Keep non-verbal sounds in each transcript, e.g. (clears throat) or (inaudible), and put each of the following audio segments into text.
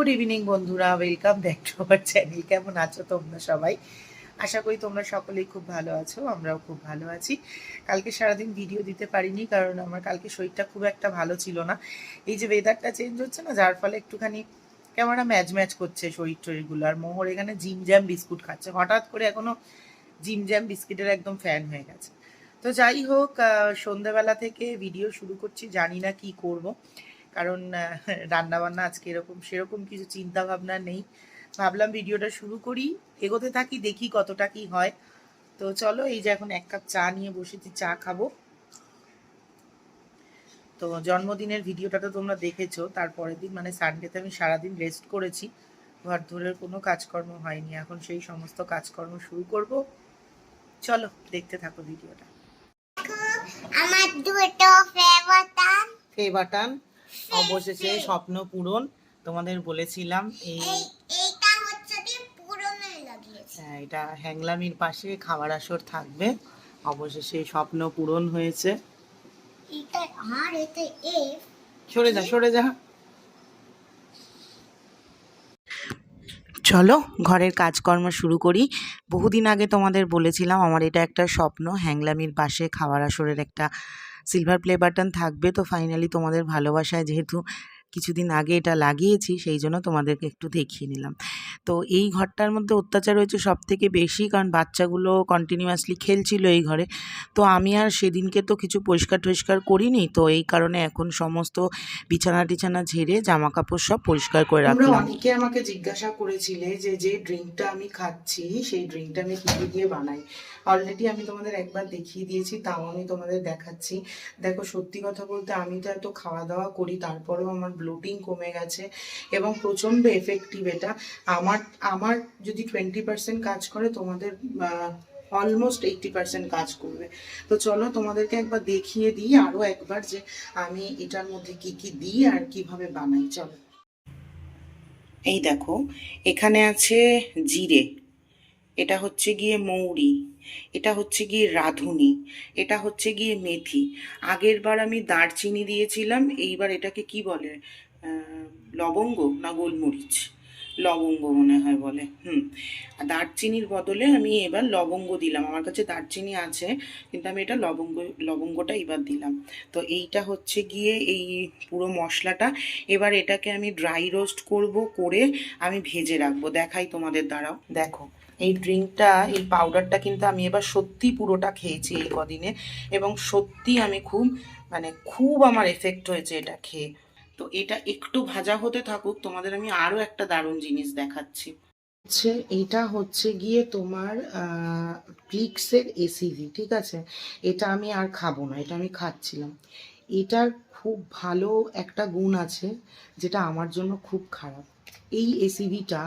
Good evening বন্ধুরা, welcome back to our channel. কেমন আছো তোমরা সবাই? আশা করি তোমরা সকলেই খুব ভালো আছো, আমরাও খুব ভালো আছি। কালকে সারাদিন ভিডিও দিতে পারিনি, কারণ আমার কালকে শরীরটা খুব একটা ভালো ছিল না। এই যে ওয়েদারটা চেঞ্জ হচ্ছে না, যার ফলে একটুখানি কেমন ম্যাচ ম্যাচ করছে শরীর টরীরগুলো। আর মোহর এখানে জিম জ্যাম বিস্কুট খাচ্ছে। হঠাৎ করে এখনও জিম জ্যাম বিস্কিটের একদম ফ্যান হয়ে গেছে। তো যাই হোক সন্ধ্যাবেলা থেকে ভিডিও শুরু করছি, জানি না কি করব। কারণ রান্না বান্না আজকে এরকম সেরকম কিছু চিন্তা ভাবনা নেই। ভাবলাম ভিডিওটা শুরু করি এগোতে থাকি দেখি কতটা কি হয়। তো চলো এই যে এখন এক কাপ চা নিয়ে বসেছি চা খাব। তো জন্মদিনের ভিডিওটা তো তোমরা দেখেছ তারপরের দিন মানে সানডেতে আমি সারাদিন রেস্ট করেছি। ঘর ধরের কোনো কাজকর্ম হয়নি এখন সেই সমস্ত কাজকর্ম শুরু করব। চলো দেখতে থাকো ভিডিওটা। আমার দুটো ফেভারিট ফে বাটান অবশেষে স্বপ্ন পূরণ তোমাদের বলেছিলাম এই হ্যাঁ, এটা হ্যাংলামির পাশে খাবার আসর থাকবে। অবশেষে স্বপ্ন পূরণ হয়েছে। আর সরে যা সরে যা। চলো ঘরের কাজকর্ম শুরু করি। বহুদিন আগে তোমাদের বলেছিলাম আমার এটা একটা স্বপ্ন হ্যাংলামির পাশে খাবার আসরের একটা সিলভার প্লে বাটন থাকবে তো ফাইনালি তোমাদের ভালোবাসায় যেহেতু কিছুদিন আগে এটা লাগিয়েছি সেই জন্য তোমাদেরকে একটু দেখিয়ে নিলাম। তো এই ঘরটার মধ্যে অত্যাচার হয়েছে সব থেকে বেশি কারণ বাচ্চাগুলো কন্টিনিউয়াসলি খেলছিল এই ঘরে। তো আমি আর সেদিনকে তো কিছু পরিষ্কার টরিষ্কার করিনি তো এই কারণে এখন সমস্ত বিছানা টিছানা ঝেড়ে জামা কাপড় সব পরিষ্কার করে রাখলাম। অনেকে আমাকে জিজ্ঞাসা করেছিলে যে যে ড্রিঙ্কটা আমি খাচ্ছি সেই ড্রিঙ্কটা আমি কি দিয়ে বানাই? অলরেডি আমি তোমাদের একবার দেখিয়ে দিয়েছি তাও আমি তোমাদের দেখাচ্ছি। দেখো সত্যি কথা বলতে আমি তো এত খাওয়া দাওয়া করি তারপরেও আমার ব্লোটিং কমে গেছে এবং প্রচণ্ড এফেক্টিভ এটা। আমার আমার যদি টোয়েন্টি পার্সেন্ট কাজ করে, তোমাদের অলমোস্ট এইটটি পার্সেন্ট কাজ করবে। তো চলো তোমাদেরকে একবার দেখিয়ে দিই আরও একবার যে আমি এটার মধ্যে কি কি দিই আর কীভাবে বানাই। চলো। এই দেখো, এখানে আছে জিরে। এটা হচ্ছে গিয়ে মৌরি, এটা হচ্ছে গিয়ে রাঁধুনি, এটা হচ্ছে গিয়ে মেথি। আগের বার আমি দারচিনি দিয়েছিলাম, এইবার এটাকে কি বলে? লবঙ্গ না গোলমরিচ? লবঙ্গ মনে হয় বলে, হুম। দারচিনির বদলে আমি এবার লবঙ্গ দিলাম। আমার কাছে দারচিনি আছে, কিন্তু আমি এটা লবঙ্গ, লবঙ্গটা এবার দিলাম। তো এইটা হচ্ছে গিয়ে এই পুরো মশলাটা। এবার এটাকে আমি ড্রাই রোস্ট করব, করে আমি ভেজে রাখব। দেখাই তোমাদের দ্বারাও। দেখো এই ড্রিঙ্কটা, এই পাউডারটা কিন্তু আমি এবার সত্যি পুরোটা খেয়েছি এই কদিনে এবং সত্যি আমি খুব মানে খুব আমার এফেক্ট হয়েছে এটা খেয়ে। তো এটা একটু ভাজা হতে থাকুক, তোমাদের আমি আরও একটা দারুণ জিনিস দেখাচ্ছি। হচ্ছে এটা হচ্ছে গিয়ে তোমার প্লিক্সের এসিভি ঠিক আছে? এটা আমি আর খাব না, এটা আমি খাচ্ছিলাম। এটার খুব ভালো একটা গুণ আছে, যেটা আমার জন্য খুব খারাপ। এই এসিভিটা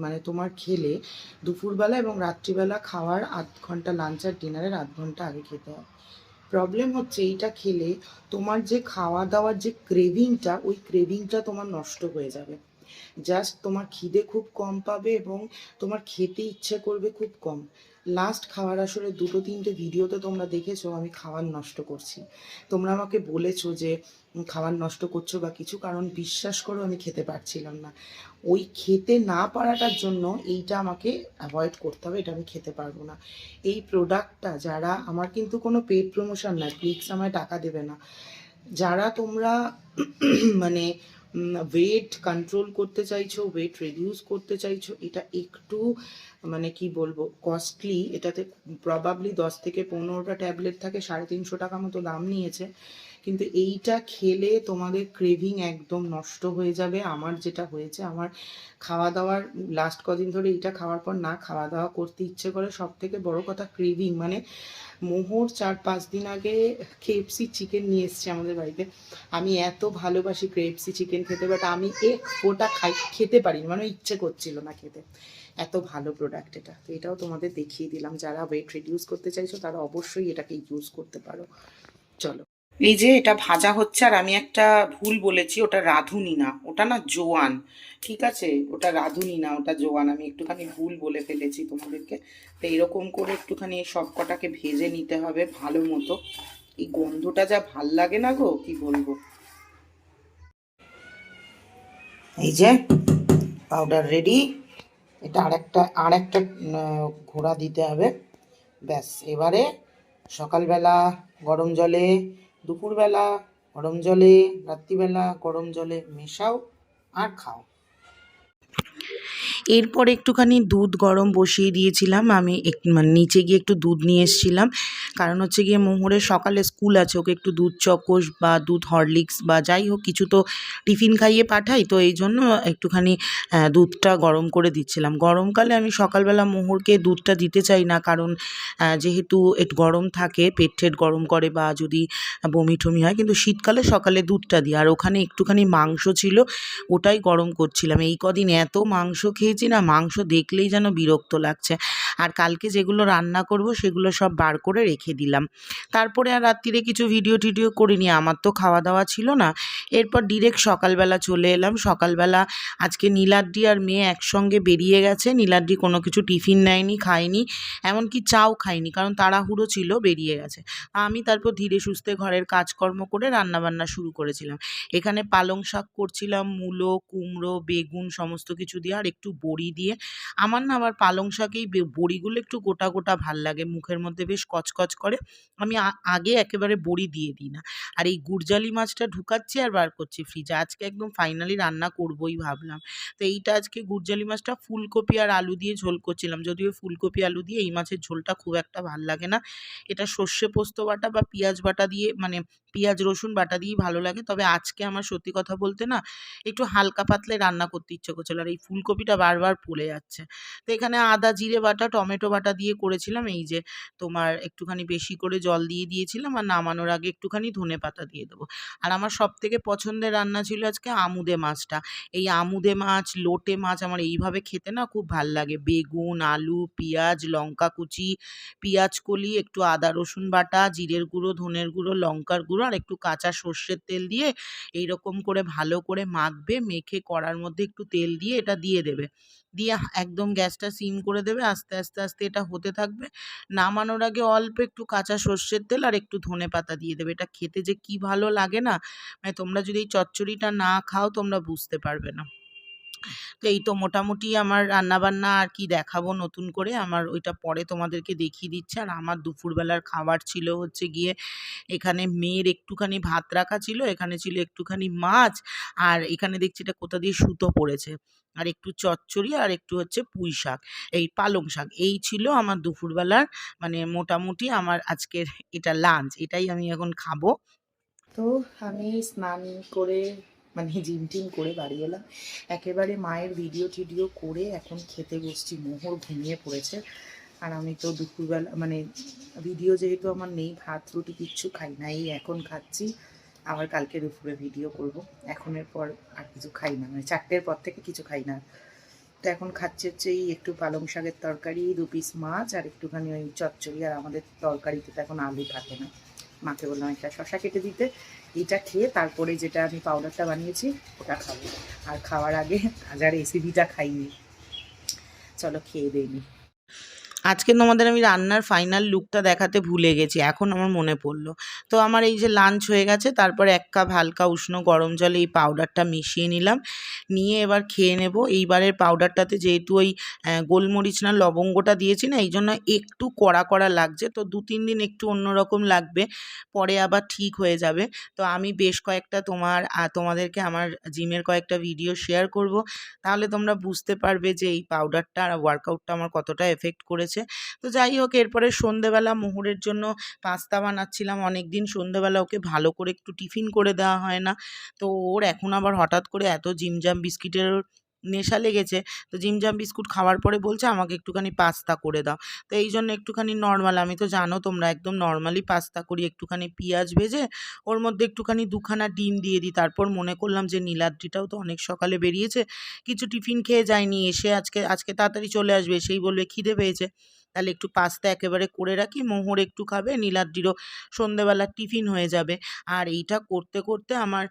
মানে তোমার খেলে দুপুরবেলা এবং রাত্রিবেলা খাওয়ার আধ ঘণ্টা লাঞ্চ আর ডিনারের আধ ঘণ্টা আগে খেতে হয়। প্রবলেম হচ্ছে এইটা খেলে তোমার যে খাওয়া দাওয়ার যে ক্রেভিংটা ওই ক্রেভিংটা তোমার নষ্ট হয়ে যাবে। জাস্ট তোমার খিদে খুব কম পাবে এবং তোমার খেতে ইচ্ছে করবে খুব কম। লাস্ট খাওয়ার আসলে দুটো তিনটে ভিডিওতে তোমরা দেখেছ, আমি খাবার নষ্ট করছি। তোমরা আমাকে বলেছ যে খাবার নষ্ট করছ বা কিছু, কারণ বিশ্বাস করো আমি খেতে পারছিলাম না। ওই খেতে না পারাটার জন্য এইটা আমাকে অ্যাভয়েড করতে হবে, এটা আমি খেতে পারব না। এই প্রোডাক্টটা যারা, আমার কিন্তু কোনো পেড প্রমোশন নয় প্লিজ আমায় টাকা দেবে না। যারা তোমরা (clears throat) মানে ওয়েট কন্ট্রোল করতে চাইছো ওয়েট রিডিউস করতে চাইছো, এটা একটু মানে কি বলব কস্টলি এটাতে প্রবাবলি দশ থেকে পনেরোটা ট্যাবলেট থাকে, সাড়ে তিনশো টাকা মতো দাম নিয়েছে। কিন্তু এইটা খেলে তোমাদের ক্রেভিং একদম নষ্ট হয়ে যাবে। আমার যেটা হয়েছে, আমার খাওয়া দাওয়ার লাস্ট কদিন ধরে এইটা খাওয়ার পর না খাওয়া দাওয়া করতে ইচ্ছে করে। সব থেকে বড় কথা ক্রেভিং মানে মোহর চার পাঁচ দিন আগে কেএফসি চিকেন নিয়ে এসছে আমাদের বাড়িতে। আমি এত ভালোবাসি কেএফসি চিকেন খেতে বাট আমি এক ফোটা খাই, খেতে পারিনি মানে ইচ্ছে করছিল না খেতে। এত ভালো প্রোডাক্ট এটা। তো এটাও তোমাদের দেখিয়ে দিলাম। যারা ওয়েট রিডিউস করতে চাইছো, তারা অবশ্যই এটাকে ইউজ করতে পারো। চলো। এই যে এটা ভাজা হচ্ছে আর আমি একটা ভুল বলেছি, ওটা রাঁধুনি না। ওটা না জোয়ান। ঠিক আছে? ওটা রাঁধুনি না, ওটা জোয়ান। আমি একটুখানি ভুল বলে ফেলেছি তোমাদেরকে। তো এরকম করে একটুখানি সব কটাকে ভেজে নিতে হবে ভালো মতো। এই গন্ধটা যা ভালো লাগে না গো, কি বলব? এই যে পাউডার রেডি এটা আরেকটা আরেকটা ঘোড়া দিতে হবে। ব্যাস, এবারে সকালবেলা গরম জলে দুপুরবেলা গরম জলে, রাত্রিবেলা গরম জলে মেশাও আর খাও। এরপর একটুখানি দুধ গরম বসিয়ে দিয়েছিলাম। আমি এক মানে নিচে গিয়ে একটু দুধ নিয়ে এসেছিলাম। কারণ হচ্ছে গিয়ে মোহরের সকালে স্কুল আছে, ওকে একটু দুধ চকোস বা দুধ হরলিক্স বা যাই হোক কিছু তো টিফিন খাইয়ে পাঠাই, তো এই জন্য একটুখানি দুধটা গরম করে দিচ্ছিলাম। গরমকালে আমি সকালবেলা মোহরকে দুধটা দিতে চাই না কারণ যেহেতু একটু গরম থাকে, পেট টেট গরম করে বা যদি বমি টমি হয়, কিন্তু শীতকালে সকালে দুধটা দিই। আর ওখানে একটুখানি মাংস ছিল, ওটাই গরম করছিলাম। এই কদিন এত মাংস খেয়েছি না, মাংস দেখলেই যেন বিরক্ত লাগছে। আর কালকে যেগুলো রান্না করব, সেগুলো সব বার করে রেখে দিলাম। তারপরে আর রাত্রিরে কিছু ভিডিও টিডিও করিনি, আমার তো খাওয়া দাওয়া ছিল না। এরপর ডিরেক্ট সকালবেলা চলে এলাম। সকালবেলা আজকে নীলাদ্রি আর মেয়ে একসঙ্গে বেরিয়ে গেছে। নীলাদ্রি কোনো কিছু টিফিন নেয়নি, খায়নি, এমনকি চাও খায়নি, কারণ তাড়াহুড়ো ছিল, বেরিয়ে গেছে। আমি তারপর ধীরে সুস্থে ঘরের কাজকর্ম করে রান্নাবান্না শুরু করেছিলাম। এখানে পালং শাক করছিলাম, মূলো, কুমড়ো, বেগুন সমস্ত কিছু দিয়ে আর একটু বড়ি দিয়ে। আমার না আবার পালং শাকেই বড়িগুলো একটু গোটা গোটা ভালো লাগে। মুখের মধ্যে বেশ কচকচ করে, আমি আগে একেবারে বড়ি দিয়ে দিই না। আর এই গুরজালি মাছটা ঢুকাচ্ছি আর বার করছি ফ্রিজে আজকে একদম ফাইনালি রান্না করবোই ভাবলাম। তো এইটা আজকে গুরজালি মাছটা ফুলকপি আর আলু দিয়ে ঝোল করছিলাম। যদিও ফুলকপি আলু দিয়ে এই মাছের ঝোলটা খুব একটা ভালো লাগে না। এটা সর্ষে পোস্ত বাটা বা পেঁয়াজ বাটা দিয়ে মানে পেঁয়াজ, রসুন বাটা দিয়েই ভালো লাগে। তবে আজকে আমার সত্যি কথা বলতে না, একটু হালকা পাতলে রান্না করতে ইচ্ছে করছিল আর এই ফুলকপিটা বারবার পড়ে যাচ্ছে। তো এখানে আদা, জিরে বাটা, টমেটো বাটা দিয়ে করেছিলাম। এই যে তোমার একটুখানি বেশি করে জল দিয়ে দিয়েছিলাম আর নামানোর আগে একটুখানি ধনে পাতা দিয়ে দেবো। আর আমার সব থেকে পছন্দের রান্না ছিল আজকে আমুদে মাছটা। এই আমুদে মাছ, লোটে মাছ আমার এইভাবে খেতে না খুব ভালো লাগে। বেগুন, আলু, পেঁয়াজ, লঙ্কা কুচি, পেঁয়াজ কলি, একটু আদা, রসুন বাটা, জিরের গুঁড়ো, ধনের গুঁড়ো, লঙ্কার গুঁড়ো আর একটু কাঁচা সর্ষের তেল দিয়ে এই রকম করে ভালো করে মাখবে, মেখে কড়ার মধ্যে একটু তেল দিয়ে এটা দিয়ে দেবে। দিয়ে একদম গ্যাসটা সিম করে দেবে। আস্তে আস্তে আস্তে এটা হতে থাকবে। নামানোর আগে অল্প একটু কাঁচা সর্ষের তেল আর একটু ধনে পাতা দিয়ে দেবে। এটা খেতে যে কি ভালো লাগে না মানে তোমরা যদি এই চচ্চড়িটা না খাও তোমরা বুঝতে পারবে না। এই তো মোটামুটি আমার রান্নাবান্না আর কি দেখাবো নতুন করে। আমার ওইটা পরে তোমাদেরকে দেখিয়ে দিচ্ছে। আর আমার দুপুরবেলার খাবার ছিল হচ্ছে গিয়ে এখানে মেয়ের একটুখানি ভাত রাখা ছিল, এখানে ছিল একটুখানি মাছ, আর এখানে দেখছি এটা কোথা দিয়ে সুতো পড়েছে। আর একটু চচ্চড়ি আর একটু হচ্ছে পুঁই শাক, এই পালং শাক। এই ছিল আমার দুপুরবেলার মানে মোটামুটি আমার আজকের এটা লাঞ্চ এটাই আমি এখন খাব। তো আমি স্নান করে মানে জিম টিম করে বাড়ি এলাম। একেবারে মায়ের ভিডিও টিডিও করে এখন খেতে বসছি, মোহর ঘুমিয়ে পড়েছে। আর আমি তো দুপুরবেলা মানে ভিডিও যেহেতু আমার নেই, ভাত, রুটি কিচ্ছু খাই না, এই এখন খাচ্ছি। আবার কালকে দুপুরে ভিডিও করব। এখনের পর আর কিছু খাই না মানে চারটের পর থেকে কিছু খাই না। তো এখন খাচ্ছি হচ্ছে এই একটু পালং শাকের তরকারি, দু পিস মাছ আর একটুখানি ওই চচ্চড়ি, আর আমাদের তরকারিতে তো এখন আলু থাকে না। মাকে বললাম একটা শশা কেটে দিতে। এটা খেয়ে তারপরে যেটা আমি পাউডারটা বানিয়েছি, ওটা খাব। আর খাওয়ার আগে আজ আর এসিবিটা খাইনি চলো খেয়ে দিইনি আজকে তোমাদের আমি রান্নার ফাইনাল লুকটা দেখাতে ভুলে গেছি, এখন আমার মনে পড়ল। তো আমার এই যে লাঞ্চ হয়ে গেছে, তারপর এক কাপ হালকা উষ্ণ গরম জলে এই পাউডারটা মিশিয়ে নিলাম। নিয়ে এবার খেয়ে নেব। এইবারের পাউডারটাতে যেহেতু ওই গোলমরিচ না, লবঙ্গটা দিয়েছি না এই জন্য একটু কড়া কড়া লাগছে। তো দু তিন দিন একটু অন্যরকম লাগবে, পরে আবার ঠিক হয়ে যাবে। তো আমি বেশ কয়েকটা তোমার তোমাদেরকে আমার জিমের কয়েকটা ভিডিও শেয়ার করব। তাহলে তোমরা বুঝতে পারবে যে এই পাউডারটা আর ওয়ার্কআউটটা আমার কতটা এফেক্ট করেছে। তো যাই হোক, এরপরে সন্ধেবেলা মোহরের জন্য পাস্তা বানাচ্ছিলাম। অনেক দিন সন্ধেবেলা ওকে ভালো করে একটু টিফিন করে দেওয়া হয় না। তো ওর এখন আবার হঠাৎ করে এত জিমজাম বিস্কিটের নেশা লেগেছে, তো জিমজাম বিস্কুট খাওয়ার পরে বলছে, আমাকে একটুখানি পাস্তা করে দাও। তো এই জন্য একটুখানি নর্মাল, আমি তো জানো তোমরা একদম নর্মালি পাস্তা করি, একটুখানি পেঁয়াজ ভেজে, ওর মধ্যে একটুখানি দুখানা ডিম দিয়ে দিই। তারপর মনে করলাম যে নীলাদ্রিটাও তো অনেক সকালে বেরিয়েছে, কিছু টিফিন খেয়ে যায়নি, এসে আজকে আজকে তাড়াতাড়ি চলে আসবে। সেই বলবে, খিদে পেয়েছে। তাহলে একটু পাস্তা একেবারে করে রাখি, মোহর একটু খাবে, নীলাদ্রিরও সন্ধেবেলা টিফিন হয়ে যাবে। আর এইটা করতে করতে আমার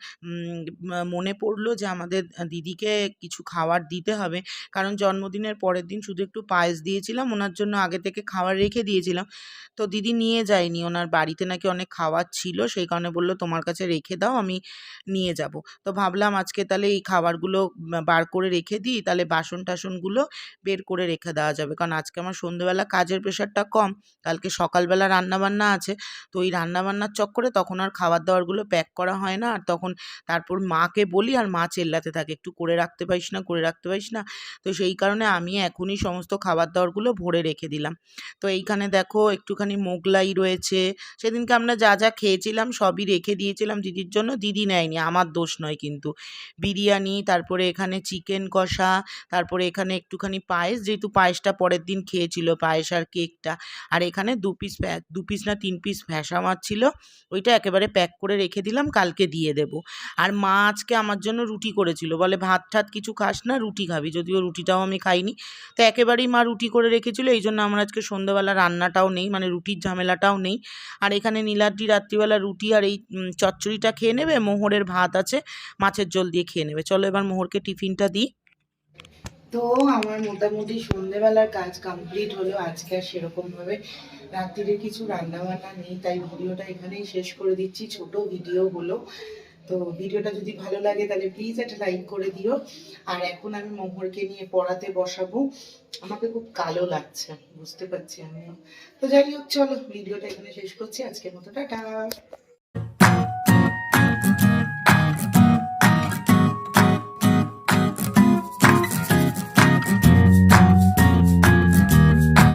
মনে পড়ল যে আমাদের দিদিকে কিছু খাবার দিতে হবে। কারণ জন্মদিনের পরের দিন শুধু একটু পায়েস দিয়েছিলাম, ওনার জন্য আগে থেকে খাবার রেখে দিয়েছিলাম। তো দিদি নিয়ে যায়নি, ওনার বাড়িতে নাকি অনেক খাবার ছিল, সেই কারণে বলল, তোমার কাছে রেখে দাও, আমি নিয়ে যাব। তো ভাবলাম আজকে তাহলে এই খাবারগুলো বার করে রেখে দিই, তাহলে বাসন টাসনগুলো বের করে রেখে দেওয়া যাবে। কারণ আজকে আমার সন্ধ্যেবেলা কাজের প্রেশারটা কম। কালকে সকালবেলা রান্নাবান্না আছে, তো ওই রান্নাবান্নার চক্করে তখন আর খাবার দাবারগুলো প্যাক করা হয় না। আর তখন তারপর মাকে বলি, আর মা চেল্লাতে থাকে, একটু করে রাখতে পারিস না, করে রাখতে পারিস না। তো সেই কারণে আমি এখনই সমস্ত খাবার দাবারগুলো ভরে রেখে দিলাম। তো এইখানে দেখো, একটুখানি মোগলাই রয়েছে। সেদিনকে আমরা যা যা খেয়েছিলাম সবই রেখে দিয়েছিলাম। দিদির জন্য দিদি নেয়নি, আমার দোষ নয় কিন্তু। বিরিয়ানি, তারপরে এখানে চিকেন কষা, তারপরে এখানে একটুখানি পায়েস, যেহেতু পায়েসটা পরের দিন খেয়েছিল, পায়েস আর কেকটা আর এখানে দু পিস দু পিস না তিন পিস ভ্যাসা মাছ ছিল, ওইটা একেবারে প্যাক করে রেখে দিলাম, কালকে দিয়ে দেব। আর মা আজকে আমার জন্য রুটি করেছিল, বলে ভাত ঠাত কিছু খাস না, রুটি খাবি, যদিও রুটিটাও আমি খাইনি। তো একেবারেই মা রুটি করে রেখেছিল, এই জন্য আমার আজকে সন্ধ্যাবেলা রান্নাটাও নেই মানে রুটির ঝামেলাটাও নেই। আর এখানে নীলাদ্রি রাত্রিবেলা রুটি আর এই চচ্চড়িটা খেয়ে নেবে, মোহরের ভাত আছে, মাছের ঝোল দিয়ে খেয়ে নেবে। চলো এবার মোহরকে টিফিনটা দিই। তো আমার মোটামুটি সন্ধেবেলার কাজ কমপ্লিট হলো। আজকে আর সেরকমভাবে রাত্রিরে কিছু রান্না বান্না নেই, তাই ভিডিওটা এখানেই শেষ করে দিচ্ছি, ছোট ভিডিও হলো তো ভিডিওটা যদি ভালো লাগে তাহলে প্লিজ একটা লাইক করে দিও। আর এখন আমি মোহরকে নিয়ে পড়াতে বসাবো। আমাকে খুব কালো লাগছে, বুঝতে পারছি আমিও। তো যাই হোক, চলো, ভিডিওটা এখানে শেষ করছি। আজকের মতো, টাটা।